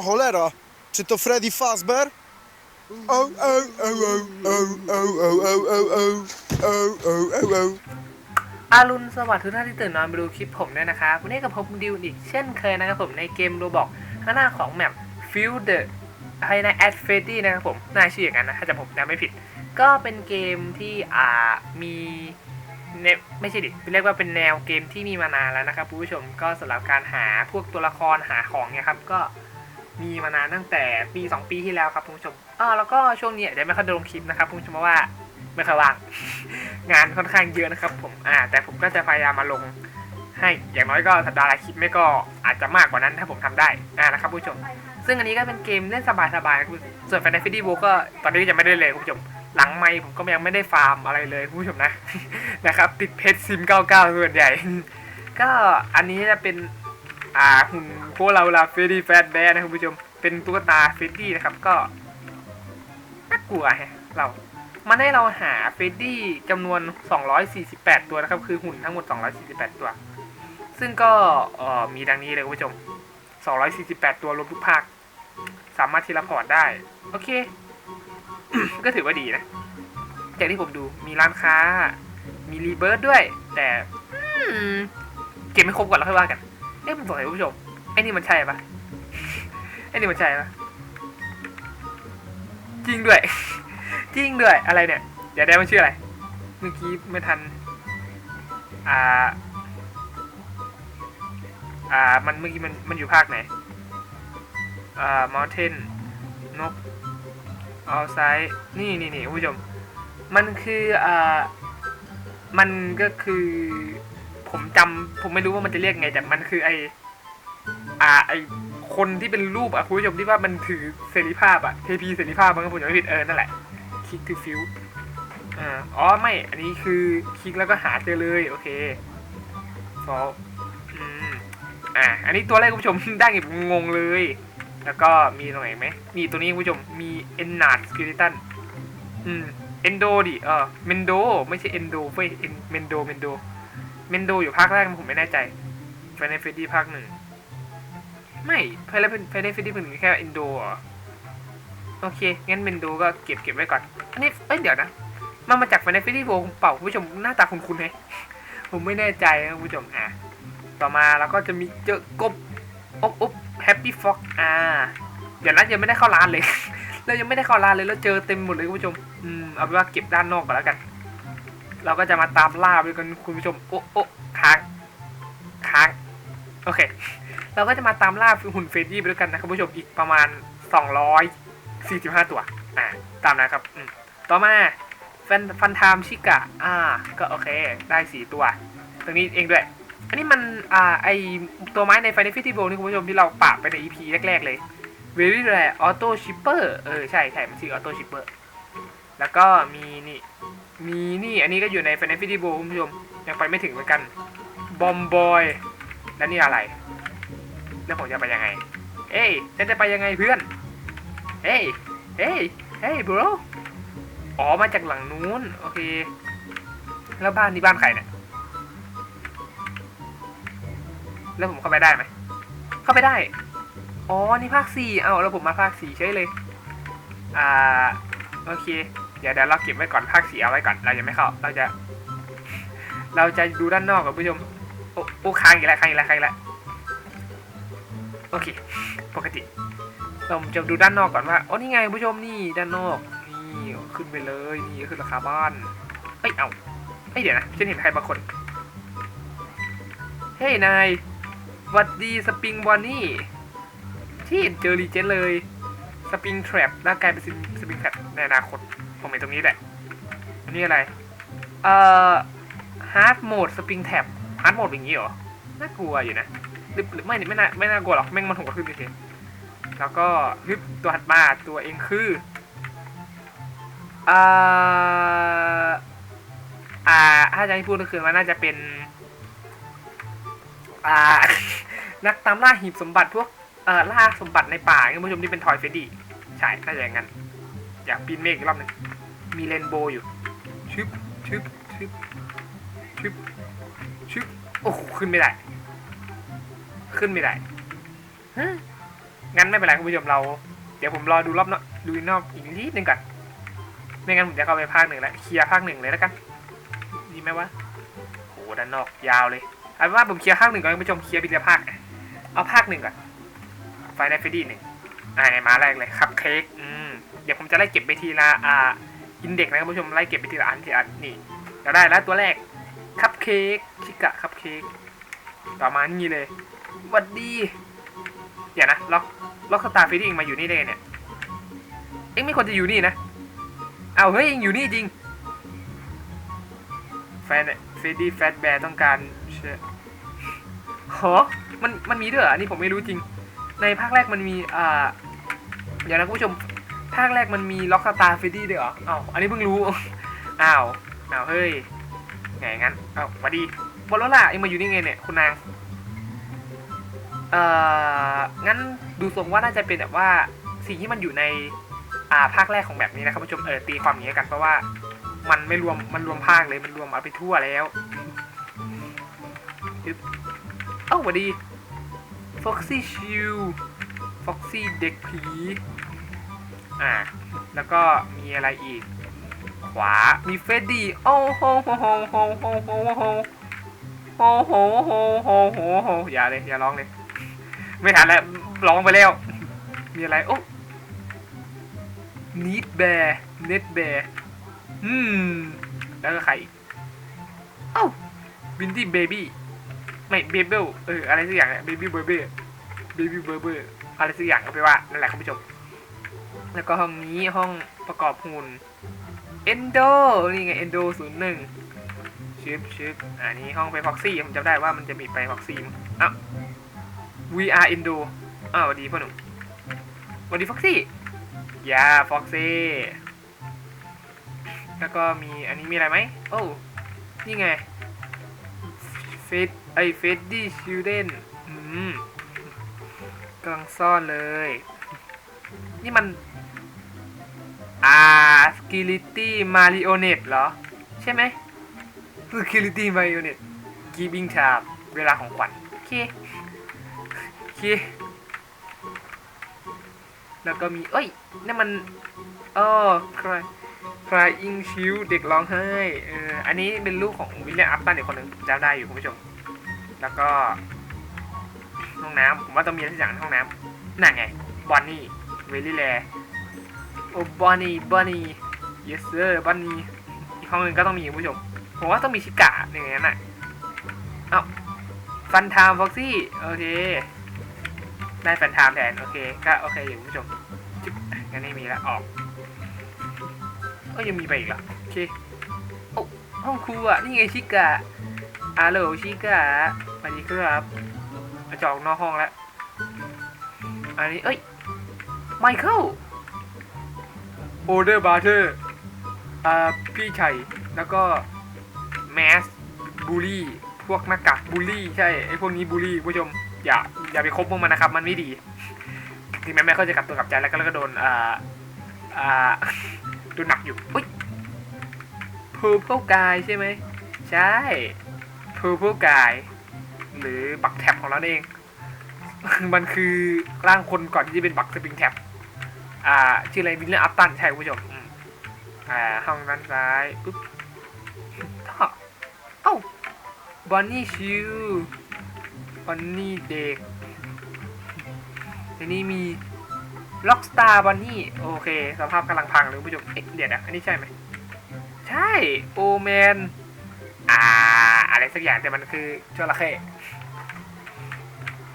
O cholera, czy to Freddy Fazbear? O, o, o, o, o, o, o, o, o, o, o, o, o, o. อารุณสวัสดิ์ทุกท่านที่ตื่นนอนมาดูคลิปผมด้วยนะครับวันนี้กับผมดิวอีกเช่นเคยนะครับผมในเกมโรบอกข้างหน้าของแมป Field the ให้นะ Ad f r e d d y นะครับผมน่าชื่ออย่างนั้นนะถ้าจะผมจำไม่ผิด ก็เป็นเกมที่อ่ามีเนไม่ใช่ดิเรียกว่าเป็นแนวเกมที่มีมานานแล้วนะครับคุณผู้ชมก็สำหรับการหาพวกตัวละครหาของเนี่ยครับก็ มีมานานตั้งแต่ปี2ปีที่แล้วครับคุณผู้ชมอ่าแล้วก็ช่วงนี้เดี๋ยวไม่ค่อยลงคลิปนะครับคุณผู้ชมเพราะว่าไม่ค่อยว่าง งานค่อนข้างเยอะนะครับ ผมอ่า แต่ผมก็จะพยายามมาลงให้อย่างน้อยก็สัปดาห์ละคลิปไม่ก็อาจจะมากกว่านั้นถ้าผมทำได้อ่านะครับผู้ชม ซึ่งอันนี้ก็เป็นเกมเล่นสบายๆคุณส่วน Final Fantasy ก็ตอนนี้ยังไม่ได้เลยคุณผู้ชม หลังไม่ผมก็ยังไม่ได้ฟาร์มอะไรเลยคุณผู้ชมนะนะครับ ติดเพชรซิม 99ส่วนใหญ่ ก็อันนี้จะเป็น อ่าหุ่นพวกเราลาเฟรดี้แฟตแบร์นะคุณผู้ชม เป็นตุ๊กตาเฟรดี้นะครับก็น่ากลัวแฮะเรา มันให้เราหาเฟรดี้จำนวน 248 ตัวนะครับ คือหุ่นทั้งหมด 248 ตัว ซึ่งก็มีดังนี้เลยคุณผู้ชม 248 ตัวรวมทุกภาค สามารถทีละพอร์ตได้ โอเค ก็ถือว่าดีนะจากที่ผมดูมีร้านค้า มีรีเบิร์ดด้วย แต่เก็บไม่ครบก่อนแล้วค่อยว่ากัน เอ๊ะผมสงสัยคุณผู้ชมไอ้นี่มันใช่ปะไอ้นี่มันใช่ปะจริงด้วย จริงด้วยอะไรเนี่ยเดี๋ยวได้มันชื่ออะไร เมื่อกี้ไม่ทัน อ่า อ่า มันเมื่อกี้มันมันอยู่ภาคไหน อ่า mountain นก outside นี่นี่นี่คุณผู้ชม มันคือ อ่า มันก็คือ ผมจำผมไม่รู้ว่ามันจะเรียกไง แต่มันคือไออ่าไอคนที่เป็นรูปอะคุณผู้ชมที่ว่ามันถือเสรีภาพอะเทพีเสรีภาพมันก็ผมจะไม่ผิดเออนั่นแหละคลิกทูฟิวอ่าอ๋อไม่ อันนี้คือคลิกแล้วก็หาเจอเลยโอเคฟอลอืมอ่าอันนี้ตัวแรกคุณผู้ชมได้ไงผมงงเลย แล้วก็มีตรงไหนไหมมีตัวนี้คุณผู้ชมมีเอนนาร์ดสกิลิตันอืมเอนโดดิเออเมนโดไม่ใช่เอนโดเว้ยเอนเมนโดเมนโด เมนโดอยู่ภาคแรกผมไม่แน่ใจไฟในเฟดดี้ภาคหนึ่งไม่ไฟในไฟในเฟดดี้ภาคหนึ่งแค่เอนโดเหรอโอเค งั้นเมนโดก็เก็บเก็บไว้ก่อน อันนี้ เอ้ย เดี๋ยวนะ มันมาจากไฟในเฟดดี้โวเปล่าคุณผู้ชมหน้าตาคุ้นๆไหมผมไม่แน่ใจนะคุณผู้ชมอะต่อมาเราก็จะมีเจอกบอบอบแฮปปี้ฟ็อกอ่าเดี๋ยวนะยังไม่ได้เข้าร้านเลย เรายังไม่ได้เข้าร้านเลยแล้วเจอเต็มหมดเลยคุณผู้ชม อืม เอาเป็นว่าเก็บด้านนอกก่อนแล้วกัน เราก็จะมาตามล่าไปกันคุณผู้ชมโอะโอะค้างค้างโอเค เราก็จะมาตามล่าหุ่นเฟรดดี้ไปด้วยกันนะคุณผู้ชมอีกประมาณ 245 ตัวอ่าตามนะครับต่อมาฟันฟันไทามชิกะ อ่า ก็โอเค ได้สี่ตัว ตรงนี้เองด้วย อันนี้มัน อ่า ไอตัวไม้ใน Final Fantasy World นี่คุณผู้ชมที่เราปราไปใน EP แรก ๆ เลย Very Rare Auto Shipper เออ ใช่ใช่มันชื่อ Auto Shipper แล้วก็มีนี่ มีนี่อันนี้ก็อยู่ใน Final Fantasy World คุณผู้ชมยังไปไม่ถึงเหมือนกัน Bomb Boy แล้วนี่อะไร แล้วผมจะไปยังไง เอ้ยฉันจะไปยังไงเพื่อนเฮ้ยเฮ้ยเฮ้ย bro อ๋อมาจากหลังนู้นโอเค แล้วบ้านนี้บ้านใครเนี่ยแล้วผมเข้าไปได้ไหมเข้าไปได้ อ๋อ นี่ภาคสี่เอาแล้วผมมาภาคสี่เฉยเลย อ่า โอเค เดี๋ยวเดี๋ยวเราเก็บไว้ก่อนภาคสี่เอาไว้ก่อนเราจะไม่เข้า เราจะ เราจะดูด้านนอกกับผู้ชมโอ้โอ้ค้างอีกแล้วค้างอีกแล้วค้างอีกแล้วโอเค ปกติเราจะดูด้านนอกก่อนว่าอ๋อนี่ไงผู้ชมนี่ด้านนอกนี่ขึ้นไปเลยนี่คือราคาบ้านเอ้ยเอาเอ้ยเดี๋ยวนะฉันเห็นใครบางคนเฮ้ยนายหวัดดีสปริงบอนนี่ที่เจอรีเจนเลยสปริงแทรปแล้วกลายเป็นสปริงแทรปในอนาคต ผมเห็นตรงนี้แหละนนี้อะไร เอ่อฮาร์ดโหมดสปริงแท็บฮาร์ดโหมดอย่างนี้เหรอ น่ากลัวอยู่นะหรือไม่ไม่น่าไม่น่ากลัวหรอก แม่งมันถูกกว่าขึ้นเฉยแล้วก็ฮึบตัวถัดมาตัวเองคืออ่าอ่าถ้าจะให้พูดก็คือมันน่าจะเป็น อ่า นักตามล่าหีบสมบัติพวกเอ่อล่าสมบัติในป่าคุณผู้ชมที่เป็นทอยเฟดดี้ใช่น่าจะอย่างนั้น อยากปีนเมฆอีกรอบหนึงมีเรนโบว์อยู่ชึบชึบชึบชึบชึบโอ้โหขึ้นไม่ได้ ขึ้นไม่ได้งั้นไม่เป็นไรคุณผู้ชมเรา เดี๋ยวผมรอดูรอบนอกดูนอกอีกนิดนึงก่อนไม่งั้นผมจะเข้าไปภาคหนึ่งแล้วเคลียร์ภาคหนึ่งเลยแล้วกันดีไหมวะโหด้านนอกยาวเลยเอาเป็นว่าผมเคลียร์ภาคหนึ่งก่อนคุณผู้ชมเคลียร์ไปทีละภาคเอาภาคหนึ่งก่อนไฟในเฟรดี้หนึ่งอ่าในมาแรกเลยคัพเค้กอืม เดี๋ยวผมจะไล่เก็บไปทีละอ่าอินเด็กนะคุณผู้ชมไล่เก็บไปทีละอันทีละอันนี่เราได้แล้วตัวแรกคัพเค้กชิกะคัพเค้กต่อมานี่เลยวัดดีเดี๋ยวนะล็อกล็อกสตาร์ฟิตติ้งมาอยู่นี่ได้เนี่ยเอ็งไม่ควรจะอยู่นี่นะเอาเฮ้ยเอ็งอยู่นี่จริงแฟนเฟดดี้แฟตแบร์ต้องการเชื่อหอมันมันมีด้วยเหรออันนี้ผมไม่รู้จริง ในภาคแรกมันมีอ่าเดี๋ยวนะคุณผู้ชม ภาคแรกมันมีล็อกสตาร์ฟิตี้ด้วยเหรออ้าวอันนี้เพิ่งรู้ อ้าวอ้าวเฮ้ยไงงั้นอ้าวสวัสดีบอลลล่าเอ็งมาอยู่นี่ไงเนี่ยคุณนาง เอ่อ งั้นดูทรงว่าน่าจะเป็นแบบว่าสิ่งที่มันอยู่ในอ่าภาคแรกของแบบนี้นะครับผู้ชมเออตีความอย่างนี้กันเพราะว่ามันไม่รวมมันรวมภาคเลยมันรวมเอาไปทั่วแล้วอึ๊บเอ้าสวัสดี Foxy Shield Foxy เด็กผี่า แล้วก็มีอะไรอีก ขวา มีเฟดดี้โอ้โหโหโหโหโหโหโหโอ้โหโหโหโหโหอย่าเลย อย่าร้องเลย ไม่ทันแล้วร้องไปแล้ว มีอะไร โอ้นิดแบร์เน็ดแบร์อืม แล้วก็ใครเอ้าบินดี้เบบี้ ไม่ เบเบิลเออ อะไรสักอย่างเนี่ยเบบี้เบเบอร์เบบี้เบเบอร์อะไรสักอย่างก็ไปว่า นั่นแหละคุณผู้ชม แล้วก็ห้องนี้ห้องประกอบหุ่นเอนโดนี่ไงเอนโดศูนย์หนึ่งชิปชิปอันนี้ห้องไปพ็อกซี่ผมจำได้ว่ามันจะมีไปพ็อกซี่มั้งอ้าว VR Indo อ้าวสวัสดีพ่อหนุ่มสวัสดีฟ็อกซี่ยาฟ็อกซี่แล้วก็มีอันนี้มีอะไรไหมโอ้นี่ไงเฟดไอเฟดดี้ชิลเดนอืมกำลังซ่อนเลย นี่มัน อ่าสกิลิตี้มาริโอเนตเหรอ ใช่ไหมสกิลิตี้มาริโอเนตกีบิงชาเวลาของขวัญโอเคโอเคแล้วก็มีเอ้ยนี่มันอ๋อใครใครอิงชิวเด็กร้องไห้เอออันนี้เป็นลูกของวิลเลียมอัพตันอีกคนหนึ่งจำได้อยู่คุณผู้ชม แล้วก็ ห้องน้ำผมว่าต้องมีอะไรสักอย่างในห้องน้ำนั่นไงบอนนี่เวลี่แล โอ้บอนนี่บอนนี่ yes sir บอนนี่อีกห้องหนึ่งก็ต้องมีคุณผู้ชมผมว่าต้องมีชิกะอย่างนั้นน่ะเอ้าฟันไทม์ฟ็อกซี่โอเคได้ฟันไทม์แทนโอเคก็โอเคอยู่คุณผู้ชมจิ๊บงั้นไม่มีล้วออกก็ยังมีไปอีกเหรอโอเคโอ้ห้องครูอะนี่ไงชิกะอาโหลชิกะสวัสดีครับมาจอกนอกห้องแล้วอันนี้เอ้ยไมเคิล โอเดอร์บาร์เทอร์อ่าพี่ชัยแล้วก็แมสบูลี่พวกหน้ากากบูลลี่ใช่ไอพวกนี้บูลลี่ผู้ชมอย่าอย่าไปคบพวกมันนะครับ มันไม่ดีถึงแม้แม่เขาจะกลับตัวกลับใจแล้วก็แล้วก็โดนอ่าอ่าโดนหนักอยู่อุ้ย purple guy ใช่ไหมใช่ purple guy หรือบักแท็บของเราเอง มันคือร่างคนก่อนที่จะเป็นบักสปริงแท็บ อ่าชื่ออะไรวิลเลอร์อัพตันใช่คุณผู้ชมอ่าห้องด้านซ้ายปุ๊บท่อเอ้าบอนนี่ชิวบอนนี่เด็กทีนี้มีล็อกสตาร์บอนนี่โอเค สภาพกำลังพังเลยคุณผู้ชมเอ๊ะเดี๋ยวนะอันนี้ใช่ไหมใช่โอแมนอ่าอะไรสักอย่างแต่มันคือจระเข้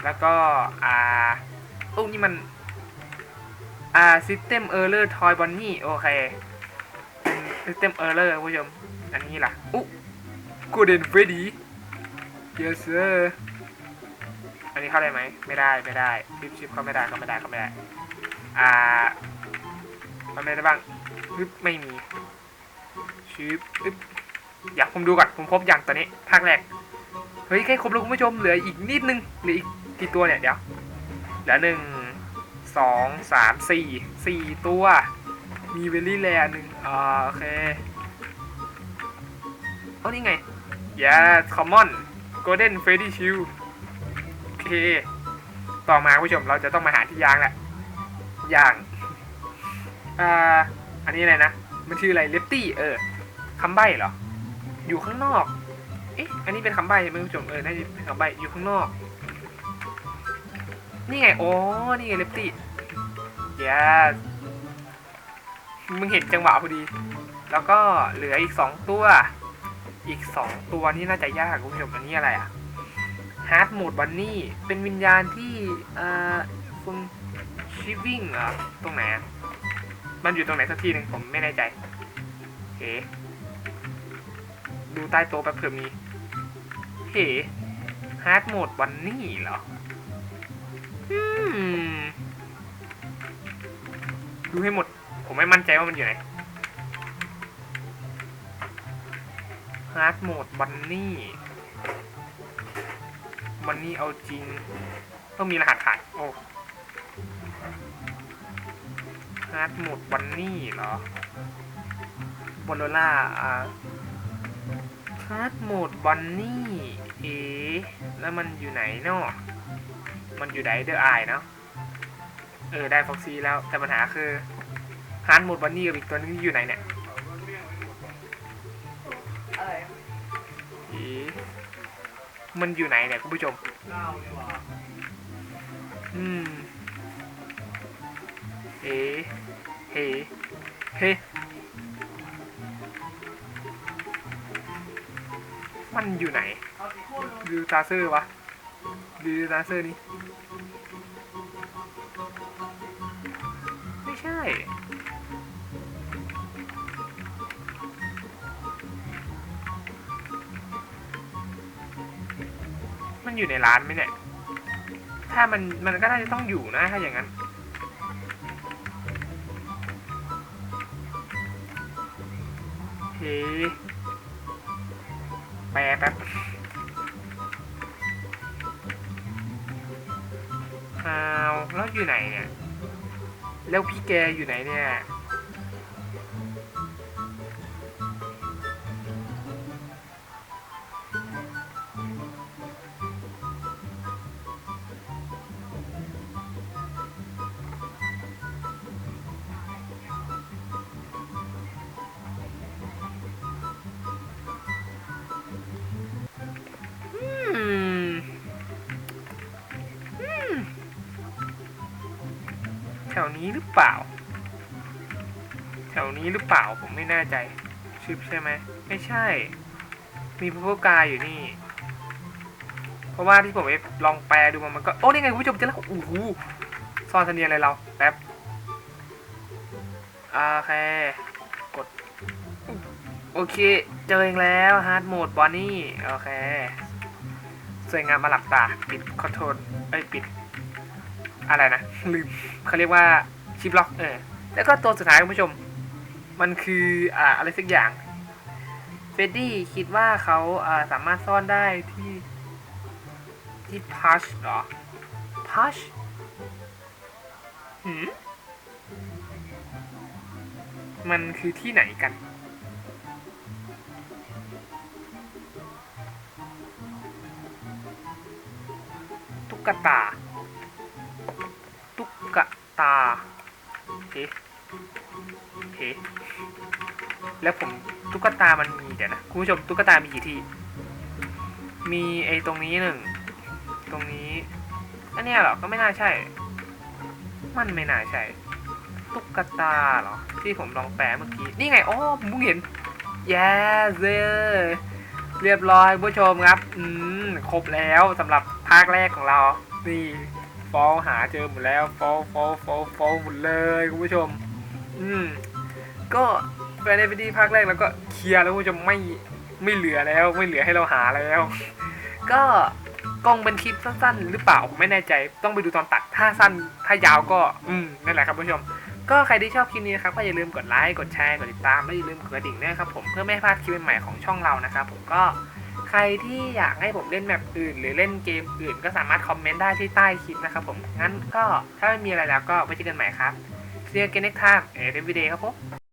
แล้วก็อ่าโอ้นี่มัน อ่า System Error Toy Bonnie โอเค System Error ผู้ชม อันนี้ล่ะ อุ๊ Golden Freddy Yes sir อันนี้เข้าได้ไหม ไม่ได้ไม่ได้ชิปชิปเข้าไม่ได้เข้าไม่ได้เข้าไม่ได้ อ่าทำอะไรได้บ้างฮึบไม่มีชิปอึ๊บอยากผมดูก่อน ผมครบอย่างตอนนี้ภาคแรก เฮ้ยแค่ครบแล้วคุณผู้ชม เหลืออีกนิดนึง เหลืออีกกี่ตัวเนี่ย เดี๋ยว เหลือหนึ่ง สองสามสี่สี่ตัว มีเวลลี่แลนหนึ่งอ่าโอเคเอานี่ไง yes common golden freddy shield โอเค ต่อมาผู้ชมเราจะต้องมาหาที่ยางแหละยางอ่าอันนี้อะไรนะ มันชื่ออะไรเลปตี้เออคำใบ้เหรอ อยู่ข้างนอก เอ๊ะ อันนี้เป็นคำใบ้ใช่ไหมผู้ชมเออน่าจะเป็นคำใบ้อยู่ข้างนอก นี่ไง โอ้นี่ไงเลปตี้ yes มึงเห็นจังหวะพอดี แล้วก็เหลืออีกสองตัว อีกสองตัวนี่น่าจะยากคุณผู้ชมอันนี้อะไรอะฮาร์ดโหมดบันนี่เป็นวิญญาณที่เอ่าคุณชิวิ่งเหรอตรงไหนมันอยู่ตรงไหนสักทีหนึ่งผมไม่แน่ใจเอ๊ะดูใต้โต๊ะแป๊บเผื่อมีเฮ้ฮาร์ดโหมดวันนี้เหรอ ดูให้หมด ผมไม่มั่นใจว่ามันอยู่ไหนฮาร์ดโหมดวันนี้วันนี้เอาจริง ต้องมีรหัสผ่านโอ้ฮาร์ดโหมดวันนี้เหรอบอลโลล่าอ่าฮาร์ดโหมดบันนี่ เอ๊ะแล้วมันอยู่ไหนเนาะ มันอยู่ไดเดอร์ไอเนาะเออได้ฟ็อกซี่แล้วแต่ปัญหาคือฮาร์ดโหมดบันนี่กับอีกตัวนึงอยู่ไหนเนี่ยอะไรเอ๊ะมันอยู่ไหนเนี่ยคุณผู้ชมอืมเอ๊ะเฮ้เฮ้มันอยู่ไหนเอาสีโคตรดูตาเซอร์วะ ดูตาเซอร์นี่ไม่ใช่ มันอยู่ในร้านไหมเนี่ย ถ้ามันมันก็น่าจะต้องอยู่นะ ถ้าอย่างนั้น เฮ้แปลแป๊บ อยู่ไหนเนี่ย แล้วพี่แกอยู่ไหนเนี่ย วนี้หรือเปล่า แถวนี้หรือเปล่าผมไม่แน่ใจชิปใช่ไหมไม่ใช่ มีพวกกายอยู่นี่ เพราะว่าที่ผมไปลองแปลดูมันมันก็โอ้นี่ไงคุณผู้ชมเจะแล้วโอ้โหซ่อนเนียนอะไรเราแป๊บโอเคกด โอเค เจอเองแล้วฮาร์ดโหมดบอนนี่ โอเค สวยงามมาหลับตา ปิดคอนโทรลไอ้ยปิด อะไรนะลืมเขาเรียกว่าชิปล็อกเออแล้วก็ตัวสุดท้ายคุณผู้ชม มันคืออ่าอะไรสักอย่างเฟดดี้คิดว่าเขาอ่าสามารถซ่อนได้ที่ที่พัชเหรอพัชหืมมันคือที่ไหนกัน ตุ๊กตา ตาเฮ้เฮ้แล้วผมตุ๊กตามันมีเดี๋ยวนะคุณผู้ชมตุ๊กตามีกี่ที่ มีไอ้ตรงนี้หนึ่งตรงนี้อันนี้เหรอก็ไม่น่าใช่ มันไม่น่าใช่ตุ๊กตาเหรอที่ผมลองแปลเมื่อกี้นี่ไงอ๋อผมเพิ่งเห็น yes เรียบร้อยคุณผู้ชมครับ อืม ครบแล้วสำหรับภาคแรกของเรา นี่ ฟอลหาเจอหมดแล้วฟอลฟอลฟอลฟอลหมดเลยคุณผู้ชม อืม ก็แฟนในวิดีภาคแรกแล้วก็เคลียร์แล้วคุณผู้ชมไม่ไม่เหลือแล้วไม่เหลือให้เราหาแล้ว ก็กล้องเป็นคลิปสั้นๆ หรือเปล่าผมไม่แน่ใจ ต้องไปดูตอนตัดถ้าสั้นถ้ายาวก็ อืมนั่นแหละครับผู้ชม ก็ใครที่ชอบคลิปนี้นะครับก็อย่าลืมกดไลค์กดแชร์กดติดตามและอย่าลืมกดกระดิ่งด้วยครับผมเพื่อไม่ให้พลาดคลิปใหม่ๆของช่องเรานะครับผมก็ ใครที่อยากให้ผมเล่นแมปอื่น หรือเล่นเกมอื่นก็สามารถคอมเมนต์ได้ที่ใต้คลิปนะครับผมงั้นก็ถ้าไม่มีอะไรแล้วก็ไปเจอกันใหม่ครับ See you again next time เอเดวิเดย์ครับผม